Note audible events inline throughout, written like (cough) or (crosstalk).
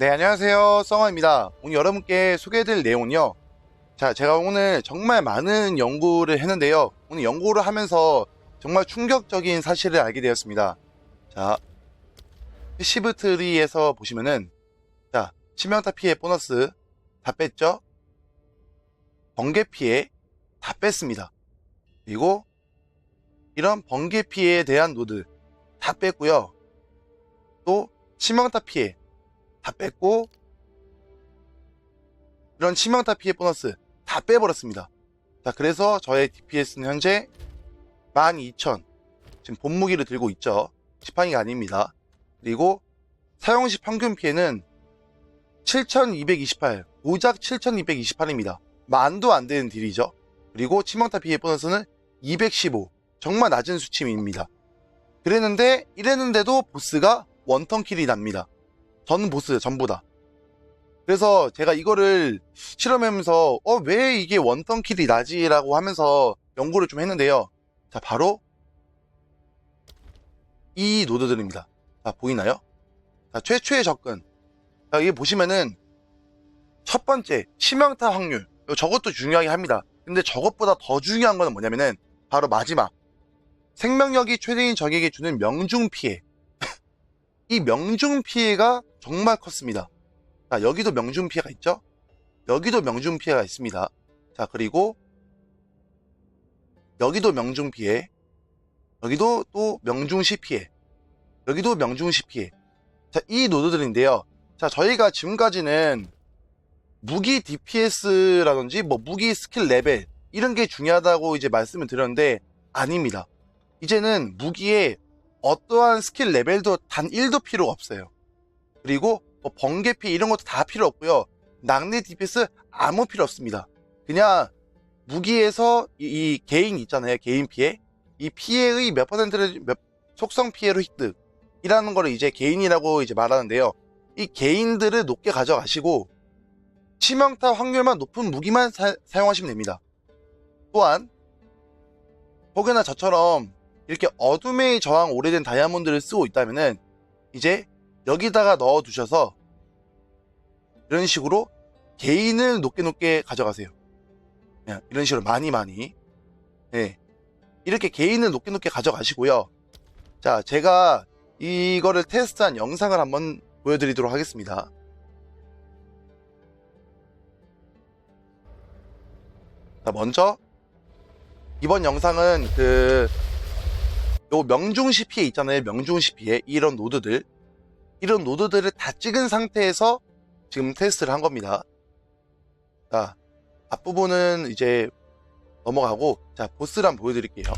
네, 안녕하세요. 썽어입니다. 오늘 여러분께 소개해드릴 내용은요. 자, 제가 오늘 정말 많은 연구를 했는데요. 오늘 연구를 하면서 정말 충격적인 사실을 알게 되었습니다. 자, 패시브 트리에서 보시면은, 자, 치명타 피해 보너스 다 뺐죠? 번개 피해 다 뺐습니다. 그리고 이런 번개 피해에 대한 노드 다 뺐고요. 또 치명타 피해 다 뺐고 이런 치명타 피해 보너스 다 빼버렸습니다. 자 그래서 저의 DPS는 현재 12,000 지금 본무기를 들고 있죠. 지팡이가 아닙니다. 그리고 사용시 평균 피해는 7,228 고작 7,228입니다. 만도 안 되는 딜이죠. 그리고 치명타 피해 보너스는 215 정말 낮은 수치입니다. 그랬는데 이랬는데도 보스가 원턴 킬이 납니다. 전 보스 전부 다. 그래서 제가 이거를 실험하면서 어 왜 이게 원턴 킬이 나지 라고 하면서 연구를 좀 했는데요. 자 바로 이 노드들입니다. 자 보이나요? 자 최초의 접근. 자 여기 보시면은 첫 번째 치명타 확률. 저것도 중요하게 합니다. 근데 저것보다 더 중요한 거는 뭐냐면은 바로 마지막 생명력이 최대인 적에게 주는 명중 피해. (laughs) 이 명중 피해가 정말 컸습니다. 자, 여기도 명중 피해가 있죠? 여기도 명중 피해가 있습니다. 자, 그리고 여기도 명중 피해. 여기도 또 명중시 피해. 여기도 명중시 피해. 자, 이 노드들인데요. 자, 저희가 지금까지는 무기 DPS라든지 뭐 무기 스킬 레벨 이런 게 중요하다고 이제 말씀을 드렸는데 아닙니다. 이제는 무기에 어떠한 스킬 레벨도 단 1도 필요 없어요. 그리고 뭐 번개 피 이런 것도 다 필요 없고요. 낙뢰 DPS 아무 필요 없습니다. 그냥 무기에서 이, 이 개인 있잖아요. 개인 피해. 이 피해의 몇 퍼센트를 몇 속성 피해로 획득이라는 거를 이제 개인이라고 이제 말하는데요. 이 개인들을 높게 가져가시고 치명타 확률만 높은 무기만 사, 사용하시면 됩니다. 또한 혹여나 저처럼 이렇게 어둠의 저항 오래된 다이아몬드를 쓰고 있다면은 이제 여기다가 넣어 두셔서 이런 식으로 개인을 높게 높게 가져가세요. 그냥 이런 식으로 많이 많이. 네. 이렇게 개인을 높게 높게 가져가시고요. 자, 제가 이거를 테스트한 영상을 한번 보여드리도록 하겠습니다. 자, 먼저 이번 영상은 그 요 명중시 피해 있잖아요. 명중시 피해 이런 노드들 이런 노드들을 다 찍은 상태에서 지금 테스트를 한 겁니다. 자 앞부분은 이제 넘어가고 자 보스를 한번 보여드릴게요.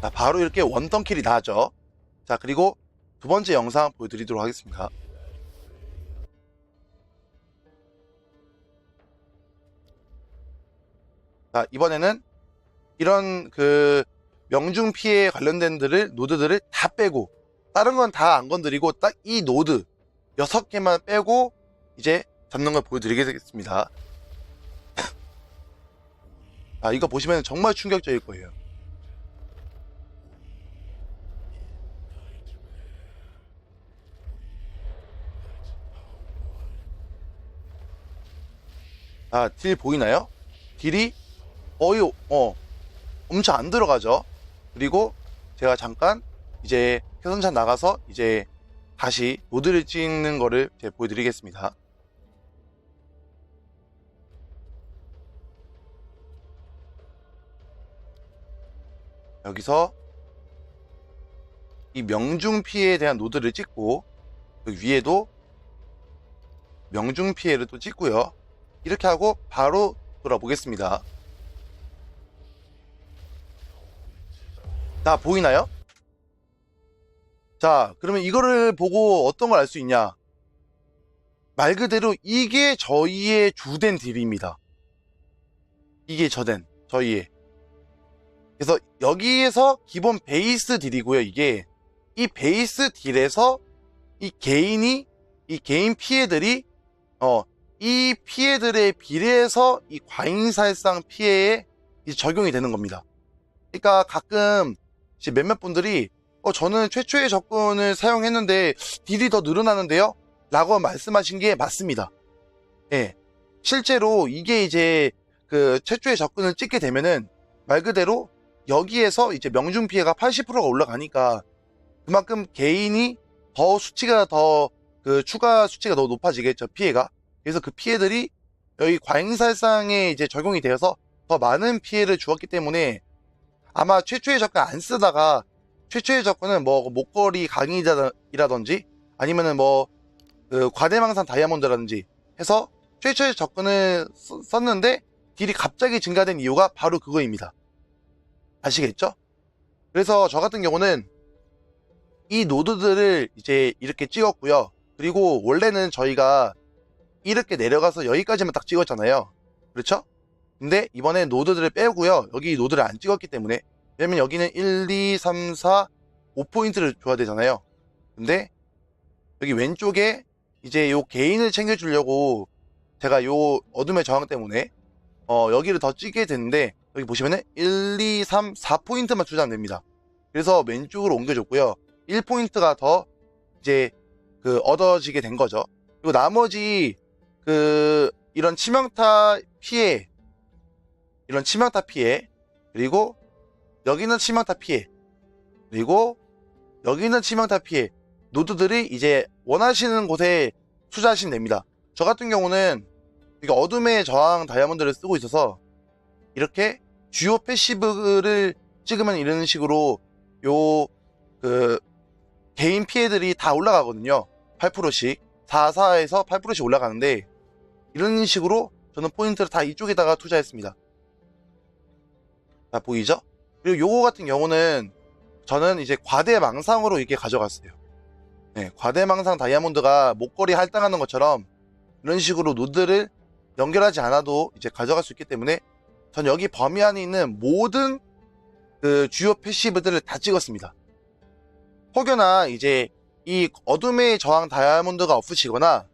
자 바로 이렇게 원턴킬이 나죠. 자 그리고 두 번째 영상 보여드리도록 하겠습니다. 자, 이번에는 이런 그 명중 피해 관련된 들을 노드들을 다 빼고 다른 건 다 안 건드리고 딱 이 노드 여섯 개만 빼고 이제 잡는 걸 보여드리겠습니다. 아, 이거 보시면 정말 충격적일 거예요. 아, 딜 보이나요? 딜이 거의, 어, 엄청 안 들어가죠? 그리고 제가 잠깐 이제 캐선찬 나가서 이제 다시 노드를 찍는 거를 제가 보여드리겠습니다. 여기서 이 명중 피해에 대한 노드를 찍고 그 위에도 명중 피해를 또 찍고요. 이렇게 하고 바로 돌아보겠습니다. 자, 보이나요? 자, 그러면 이거를 보고 어떤 걸 알 수 있냐? 말 그대로 이게 저희의 주된 딜입니다. 이게 저된, 저희의. 그래서 여기에서 기본 베이스 딜이고요, 이게. 이 베이스 딜에서 이 개인이, 이 개인 피해들이, 어, 이 피해들에 비례해서 이 과잉살상 피해에 적용이 되는 겁니다. 그러니까 가끔 몇몇 분들이 어 저는 최초의 접근을 사용했는데 딜이 더 늘어나는데요? 라고 말씀하신 게 맞습니다. 예. 실제로 이게 이제 그 최초의 접근을 찍게 되면은 말 그대로 여기에서 이제 명중 피해가 80%가 올라가니까 그만큼 개인이 더 수치가 더 그 추가 수치가 더 높아지겠죠 피해가 그래서 그 피해들이 여기 과잉살상에 이제 적용이 되어서 더 많은 피해를 주었기 때문에 아마 최초의 접근 안 쓰다가 최초의 접근은 뭐 목걸이 강의이라든지 아니면은 뭐 그 과대망상 다이아몬드라든지 해서 최초의 접근을 쓰- 썼는데 딜이 갑자기 증가된 이유가 바로 그거입니다. 아시겠죠? 그래서 저 같은 경우는 이 노드들을 이제 이렇게 찍었고요. 그리고 원래는 저희가 이렇게 내려가서 여기까지만 딱 찍었잖아요. 그렇죠? 근데 이번에 노드들을 빼고요. 여기 노드를 안 찍었기 때문에 왜냐면 여기는 1, 2, 3, 4, 5포인트를 줘야 되잖아요. 근데 여기 왼쪽에 이제 요 개인을 챙겨주려고 제가 요 어둠의 저항 때문에 어 여기를 더 찍게 됐는데 여기 보시면은 1, 2, 3, 4포인트만 주면 됩니다. 그래서 왼쪽으로 옮겨줬고요. 1포인트가 더 이제 그 얻어지게 된 거죠. 그리고 나머지 그 이런 치명타 피해 이런 치명타 피해 그리고 여기는 치명타 피해 그리고 여기는 치명타 피해 노드들이 이제 원하시는 곳에 투자하시면 됩니다. 저 같은 경우는 어둠의 저항 다이아몬드를 쓰고 있어서 이렇게 주요 패시브를 찍으면 이런 식으로 요 그 개인 피해들이 다 올라가거든요. 8%씩 4, 4에서 8%씩 올라가는데 이런 식으로 저는 포인트를 다 이쪽에다가 투자했습니다. 자 보이죠? 그리고 요거 같은 경우는 저는 이제 과대망상으로 이렇게 가져갔어요. 네, 과대망상 다이아몬드가 목걸이 할당하는 것처럼 이런 식으로 노드를 연결하지 않아도 이제 가져갈 수 있기 때문에 전 여기 범위 안에 있는 모든 그 주요 패시브들을 다 찍었습니다. 혹여나 이제 이 어둠의 저항 다이아몬드가 없으시거나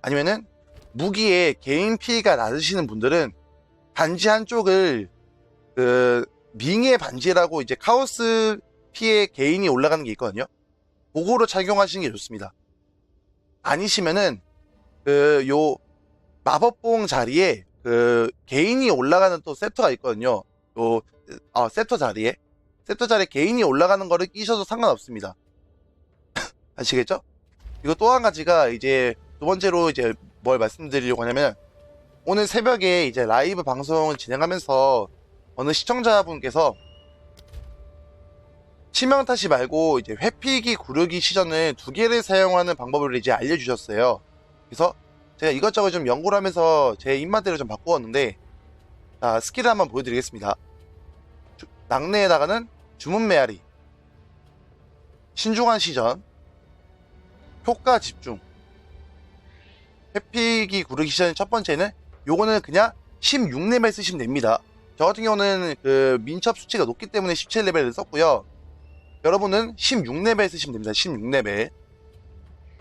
아니면은 무기에 개인 피해가 낮으시는 분들은 반지 한쪽을 그 밍의 반지라고 이제 카오스 피해 개인이 올라가는 게 있거든요. 그거로 착용하시는 게 좋습니다. 아니시면은 그 요 마법봉 자리에 그 개인이 올라가는 또 세터가 있거든요. 요 아, 세터 자리에 세터 자리에 개인이 올라가는 거를 끼셔도 상관없습니다. (laughs) 아시겠죠? 이거 또 한 가지가 이제 두 번째로 이제 뭘 말씀드리려고 하냐면 오늘 새벽에 이제 라이브 방송을 진행하면서 어느 시청자분께서 치명타시 말고 이제 회피기 구르기 시전을 두 개를 사용하는 방법을 이제 알려주셨어요. 그래서 제가 이것저것 좀 연구를 하면서 제 입맛대로 좀 바꾸었는데 자, 스킬을 한번 보여드리겠습니다. 주- 낙내에다가는 주문 메아리 신중한 시전 효과 집중 회피기 구르기 시전 첫 번째는 요거는 그냥 16레벨 쓰시면 됩니다. 저 같은 경우는 그 민첩 수치가 높기 때문에 17레벨을 썼고요. 여러분은 16레벨 쓰시면 됩니다. 16레벨.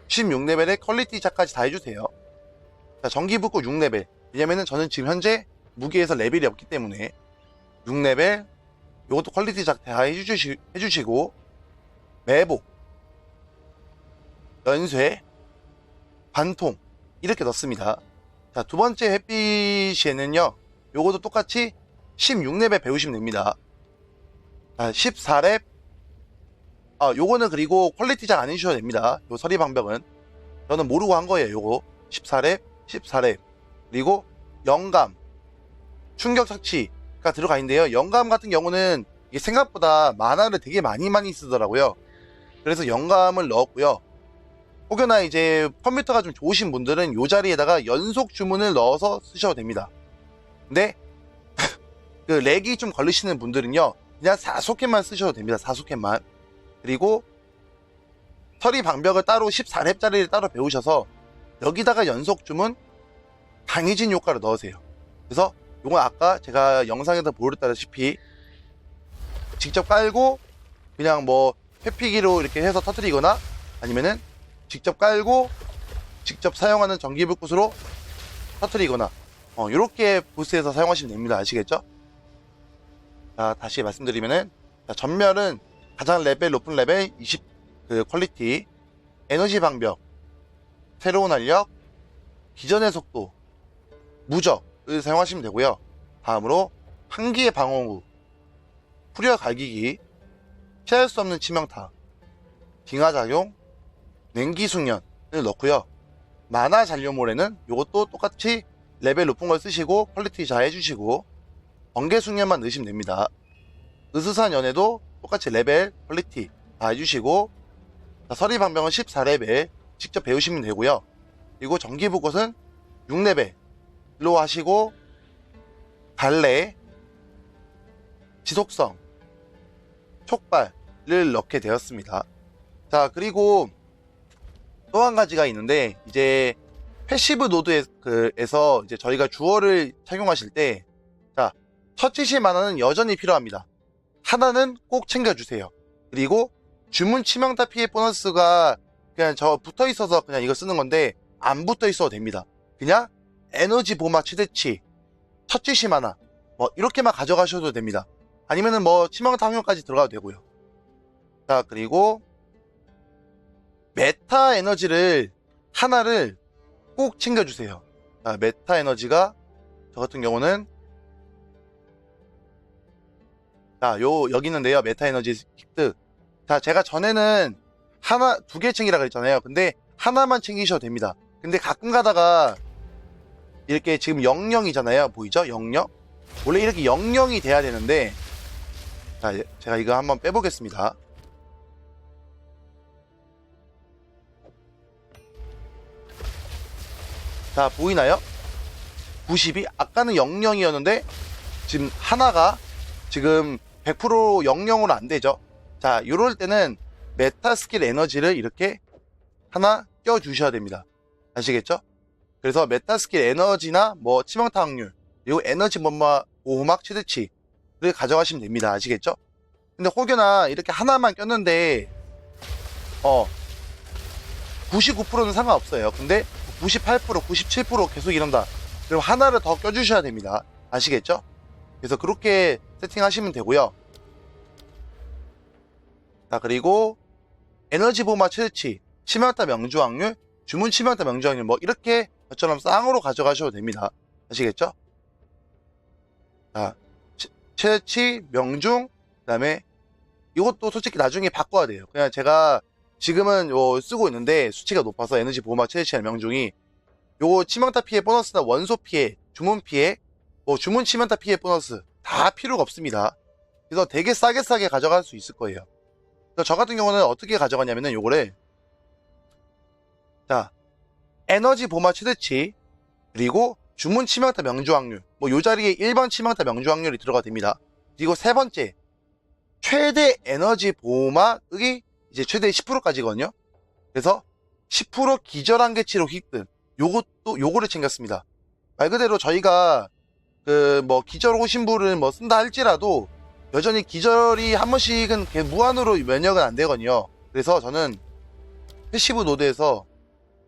16레벨에 퀄리티 차까지 다 해주세요. 자, 전기붓고 6레벨. 왜냐면은 저는 지금 현재 무기에서 레벨이 없기 때문에 6레벨. 요것도 퀄리티 작다 해주시, 해주시고, 매복, 연쇄, 관통, 이렇게 넣습니다. 자, 두 번째 햇빛에는요, 요것도 똑같이 16레벨 배우시면 됩니다. 자, 14렙, 아, 요거는 그리고 퀄리티 잘 안 해주셔도 됩니다. 요 서리 방벽은. 저는 모르고 한 거예요, 요거. 14렙, 14렙. 그리고 영감, 충격 착취가 들어가 있는데요. 영감 같은 경우는 이게 생각보다 만화를 되게 많이 많이 쓰더라고요. 그래서 영감을 넣었고요. 혹여나 이제 컴퓨터가 좀 좋으신 분들은 요 자리에다가 연속 주문을 넣어서 쓰셔도 됩니다. 근데 그 렉이 좀 걸리시는 분들은요. 그냥 4소켓만 쓰셔도 됩니다. 4소켓만. 그리고 서리 방벽을 따로 14렙짜리를 따로 배우셔서 여기다가 연속 주문 강해진 효과를 넣으세요. 그래서 요건 아까 제가 영상에서 보여드렸다시피 직접 깔고 그냥 뭐 회피기로 이렇게 해서 터트리거나 아니면은 직접 깔고 직접 사용하는 전기불꽃으로 터트리거나 어, 이렇게 보스에서 사용하시면 됩니다. 아시겠죠? 자, 다시 말씀드리면은 자, 전멸은 가장 레벨 높은 레벨 20 그 퀄리티, 에너지 방벽, 새로운 활력, 기전의 속도, 무적을 사용하시면 되고요. 다음으로 한기의 방어구, 풀려 갈기기, 피할 수 없는 치명타, 빙하작용, 냉기숙련을 넣고요. 만화 잔류몰에는 이것도 똑같이 레벨 높은 걸 쓰시고 퀄리티 잘 해주시고 번개숙련만 넣으시면 됩니다. 으스산 연애도 똑같이 레벨 퀄리티 다 해주시고 자, 서리방병은 14레벨 직접 배우시면 되고요. 그리고 전기부것은 6레벨로 하시고 달래 지속성 촉발을 넣게 되었습니다. 자 그리고 또 한 가지가 있는데 이제 패시브 노드에서 이제 저희가 주어를 착용하실 때 자, 터치실 만화는 여전히 필요합니다. 하나는 꼭 챙겨주세요. 그리고 주문 치명타 피해 보너스가 그냥 저 붙어 있어서 그냥 이거 쓰는 건데 안 붙어 있어도 됩니다. 그냥 에너지 보막 최대치, 터치실 만화 뭐 이렇게만 가져가셔도 됩니다. 아니면은 뭐 치명타 확률까지 들어가도 되고요. 자 그리고 메타 에너지를 하나를 꼭 챙겨주세요. 자, 메타 에너지가 저 같은 경우는 자, 요 여기 있는데요. 메타 에너지 획득. 자, 제가 전에는 하나 두 개 챙기라 그랬잖아요. 근데 하나만 챙기셔도 됩니다. 근데 가끔 가다가 이렇게 지금 00이잖아요. 보이죠? 00. 원래 이렇게 00이 돼야 되는데 자, 제가 이거 한번 빼보겠습니다. 자, 보이나요? 90이 아까는 00이었는데 지금 하나가 지금 100% 00으로 안 되죠. 자, 이럴 때는 메타 스킬 에너지를 이렇게 하나 껴 주셔야 됩니다. 아시겠죠? 그래서 메타 스킬 에너지나 뭐 치명타 확률, 그리고 에너지 bom마 보호막 최대치를 가져가시면 됩니다. 아시겠죠? 근데 혹여나 이렇게 하나만 꼈는데 어 99%는 상관없어요. 근데 98%, 97% 계속 이런다. 그럼 하나를 더 껴주셔야 됩니다. 아시겠죠? 그래서 그렇게 세팅하시면 되고요. 자, 그리고 에너지 보마 최대치, 치명타 명주 확률, 주문 치명타 명주 확률, 뭐 이렇게 저처럼 쌍으로 가져가셔도 됩니다. 아시겠죠? 자, 치- 최대치, 명중, 그 다음에 이것도 솔직히 나중에 바꿔야 돼요. 그냥 제가 지금은 요 쓰고 있는데 수치가 높아서 에너지 보호막 최대치나 명중이 요거 치명타 피해 보너스나 원소 피해, 주문 피해, 뭐 주문 치명타 피해 보너스 다 필요가 없습니다. 그래서 되게 싸게 싸게 가져갈 수 있을 거예요. 그래서 저 같은 경우는 어떻게 가져가냐면은 요거를 자 에너지 보마 최대치 그리고 주문 치명타 명주 확률 뭐 요 자리에 1번 치명타 명주 확률이 들어가 됩니다. 그리고 세 번째 최대 에너지 보호막이 이제 최대 10%까지거든요. 그래서 10% 기절 한계치로 획득. 요것도 요거를 챙겼습니다. 말 그대로 저희가 그 뭐 기절 분을 뭐 쓴다 할지라도 여전히 기절이 한 번씩은 걔 무한으로 면역은 안 되거든요. 그래서 저는 패시브 노드에서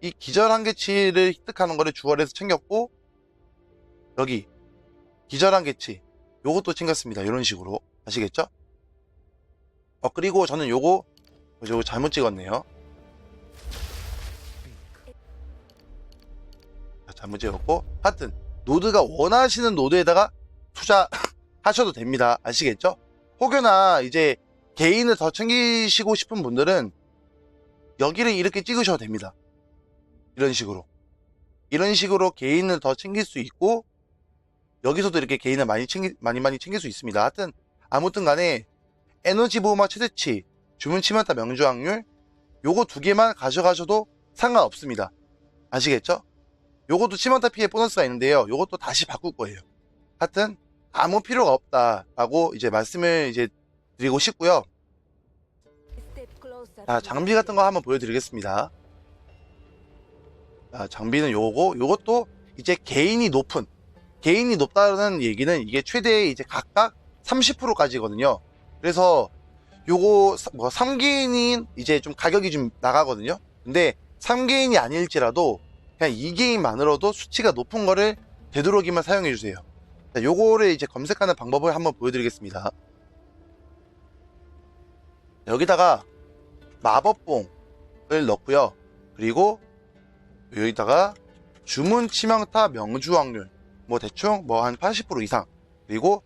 이 기절 한계치를 획득하는 거를 주얼에서 챙겼고 여기 기절 한계치 요것도 챙겼습니다. 이런 식으로 아시겠죠? 어 그리고 저는 요거 요거 잘못 찍었네요. 자, 잘못 찍었고 하여튼 노드가 원하시는 노드에다가 투자 하셔도 됩니다. 아시겠죠? 혹여나 이제 개인을 더 챙기시고 싶은 분들은 여기를 이렇게 찍으셔도 됩니다. 이런 식으로. 이런 식으로 개인을 더 챙길 수 있고 여기서도 이렇게 개인을 많이 챙기, 많이 많이 챙길 수 있습니다. 하여튼 아무튼 간에 에너지 보호막 최대치, 주문 치명타 명주 확률 요거 두 개만 가져가셔도 상관없습니다. 아시겠죠? 요것도 치명타 피해 보너스가 있는데요. 요것도 다시 바꿀 거예요. 하여튼 아무 필요가 없다라고 이제 말씀을 이제 드리고 싶고요. 자, 장비 같은 거 한번 보여드리겠습니다. 자, 장비는 요거, 요것도 이제 개인이 높은, 개인이 높다는 얘기는 이게 최대 이제 각각 30%까지거든요. 그래서 요거 사- 뭐 3개인인 이제 좀 가격이 좀 나가거든요. 근데 3개인이 아닐지라도 그냥 이 게임만으로도 수치가 높은 거를 되도록이면 사용해 주세요. 자, 요거를 이제 검색하는 방법을 한번 보여드리겠습니다. 여기다가 마법봉을 넣고요. 그리고 여기다가 주문 치명타 명주 확률 뭐 대충 뭐 한 80% 이상 그리고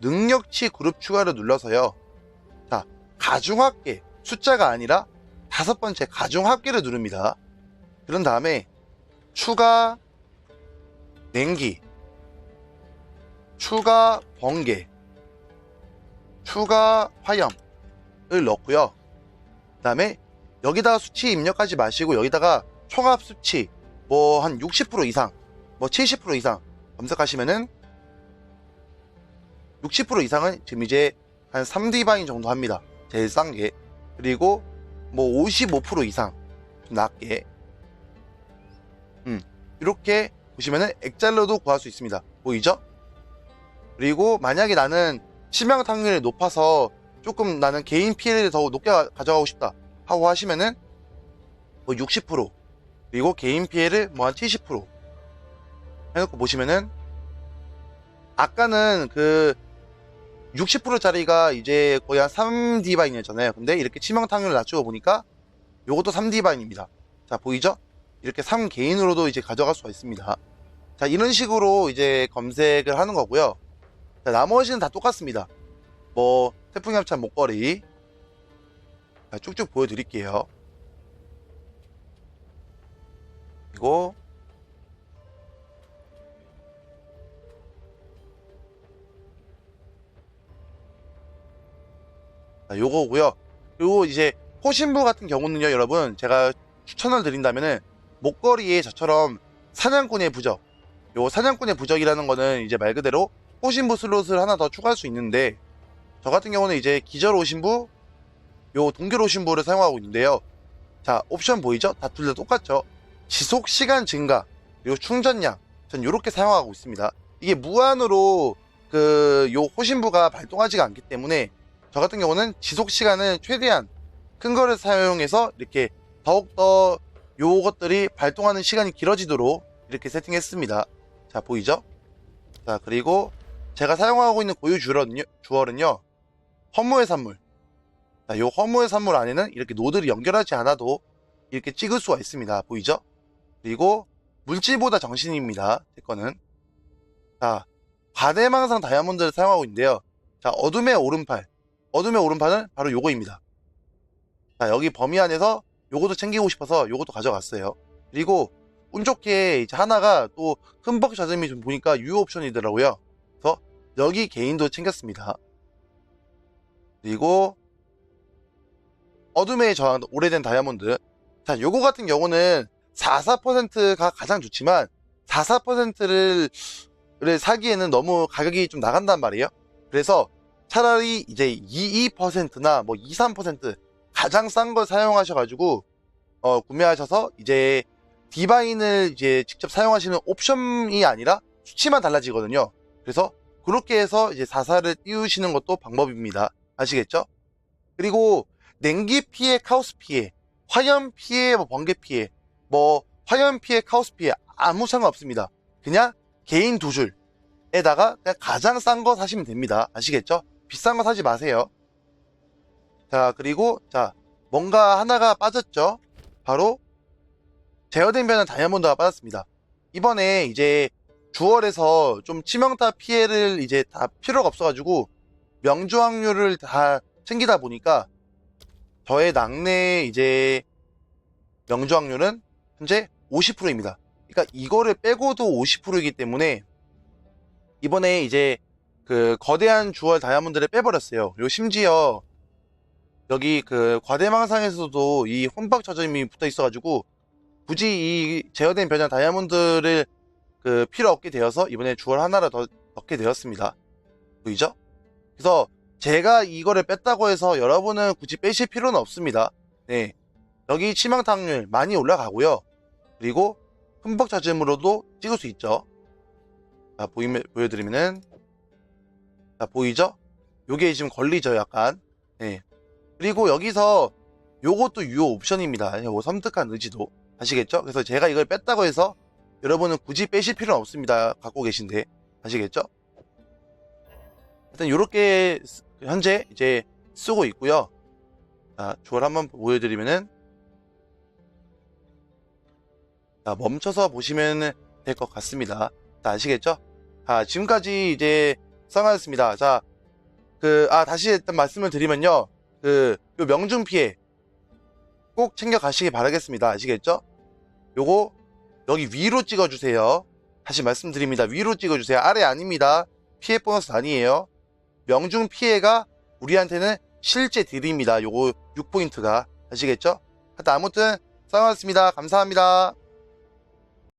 능력치 그룹 추가를 눌러서요. 자 가중합계 숫자가 아니라 다섯 번째 가중합계를 누릅니다. 그런 다음에 추가 냉기 추가 번개 추가 화염을 넣고요. 그 다음에 여기다가 수치 입력하지 마시고 여기다가 총합 수치 뭐 한 60% 이상 뭐 70% 이상 검색하시면은 60% 이상은 지금 이제 한 3디바인 정도 합니다. 제일 싼 게. 그리고 뭐 55% 이상 좀 낮게. 음. 이렇게 보시면은 액잘로도 구할 수 있습니다. 보이죠? 그리고 만약에 나는 치명 확률이 높아서 조금 나는 개인 피해를 더 높게 가- 가져가고 싶다 하고 하시면은 뭐 60% 그리고 개인 피해를 뭐 한 70% 해놓고 보시면은 아까는 그 60%짜리가 이제 거의 한 3디바인이었잖아요. 근데 이렇게 치명타율을 낮추고 보니까 요것도 3디바인입니다. 자, 보이죠? 이렇게 3개인으로도 이제 가져갈 수가 있습니다. 자, 이런 식으로 이제 검색을 하는 거고요. 자, 나머지는 다 똑같습니다. 뭐, 태풍 협찬 목걸이. 자, 쭉쭉 보여드릴게요. 그리고, 자, 요거고요. 그리고 이제 호신부 같은 경우는요, 여러분, 제가 추천을 드린다면은 목걸이에 저처럼 사냥꾼의 부적, 요 사냥꾼의 부적이라는 거는 이제 말 그대로 호신부 슬롯을 하나 더 추가할 수 있는데 저 같은 경우는 이제 기절 호신부, 요 동결 호신부를 사용하고 있는데요. 자, 옵션 보이죠? 다 둘 다 똑같죠? 지속 시간 증가, 그리고 충전량, 전 이렇게 사용하고 있습니다. 이게 무한으로 그 요 호신부가 발동하지가 않기 때문에 저 같은 경우는 지속 시간은 최대한 큰 거를 사용해서 이렇게 더욱더 요것들이 발동하는 시간이 길어지도록 이렇게 세팅했습니다. 자, 보이죠? 자, 그리고 제가 사용하고 있는 고유 주얼은요, 주얼은요 허무의 산물. 자, 요 허무의 산물 안에는 이렇게 노드를 연결하지 않아도 이렇게 찍을 수가 있습니다. 보이죠? 그리고 물질보다 정신입니다. 제 거는. 자, 과대망상 다이아몬드를 사용하고 있는데요. 자, 어둠의 오른팔. 어둠의 오른팔은 바로 요거입니다. 자, 여기 범위 안에서 요것도 챙기고 싶어서 요것도 가져갔어요. 그리고 운 좋게 이제 하나가 또 흠뻑 젖음이 좀 보니까 유효 옵션이더라고요. 그래서 여기 개인도 챙겼습니다. 그리고 어둠의 저항 오래된 다이아몬드. 자, 요거 같은 경우는 44%가 가장 좋지만 44%를 를 사기에는 너무 가격이 좀 나간단 말이에요. 그래서 차라리 이제 22%나 뭐 2, 3% 가장 싼 걸 사용하셔가지고 어, 구매하셔서 이제 디바인을 이제 직접 사용하시는 옵션이 아니라 수치만 달라지거든요. 그래서 그렇게 해서 이제 사사를 띄우시는 것도 방법입니다. 아시겠죠? 그리고 냉기 피해, 카오스 피해, 화염 피해, 뭐 번개 피해, 뭐 화염 피해, 카오스 피해 아무 상관없습니다. 그냥 개인 두 줄에다가 그냥 가장 싼 거 사시면 됩니다. 아시겠죠? 비싼 거 사지 마세요. 자, 그리고 자, 뭔가 하나가 빠졌죠? 바로 제어된 변은 다이아몬드가 빠졌습니다. 이번에 이제 주얼에서 좀 치명타 피해를 이제 다 필요가 없어가지고 명주 확률을 다 챙기다 보니까 저의 낙내 이제 명주 확률은 현재 50%입니다. 그러니까 이거를 빼고도 50%이기 때문에 이번에 이제 그 거대한 주얼 다이아몬드를 빼버렸어요. 그리고 심지어 여기 그 과대망상에서도 이 혼박 저점이 붙어 있어가지고 굳이 이 제어된 변형 다이아몬드를 그 필요 없게 되어서 이번에 주얼 하나를 더 넣게 되었습니다. 보이죠? 그래서 제가 이거를 뺐다고 해서 여러분은 굳이 빼실 필요는 없습니다. 네. 여기 치명타률 많이 올라가고요. 그리고 흠뻑 잦음으로도 찍을 수 있죠. 자, 보이면, 보여드리면은, 자, 보이죠? 요게 지금 걸리죠, 약간. 네. 그리고 여기서 요것도 유효 옵션입니다. 요 섬뜩한 의지도. 아시겠죠? 그래서 제가 이걸 뺐다고 해서 여러분은 굳이 빼실 필요는 없습니다. 갖고 계신데. 아시겠죠? 일단 이렇게 현재 이제 쓰고 있고요. 자, 주얼 한번 보여드리면은 자, 멈춰서 보시면 될 것 같습니다. 자, 아시겠죠? 아, 지금까지 이제 써놨습니다. 자, 그, 아, 다시 일단 말씀을 드리면요. 그, 요 명중 피해 꼭 챙겨 가시기 바라겠습니다. 아시겠죠? 요거 여기 위로 찍어주세요. 다시 말씀드립니다. 위로 찍어주세요. 아래 아닙니다. 피해 보너스 아니에요. 명중 피해가 우리한테는 실제 딜입니다. 요거 6포인트가. 아시겠죠? 하여튼 아무튼 써놨습니다. 감사합니다.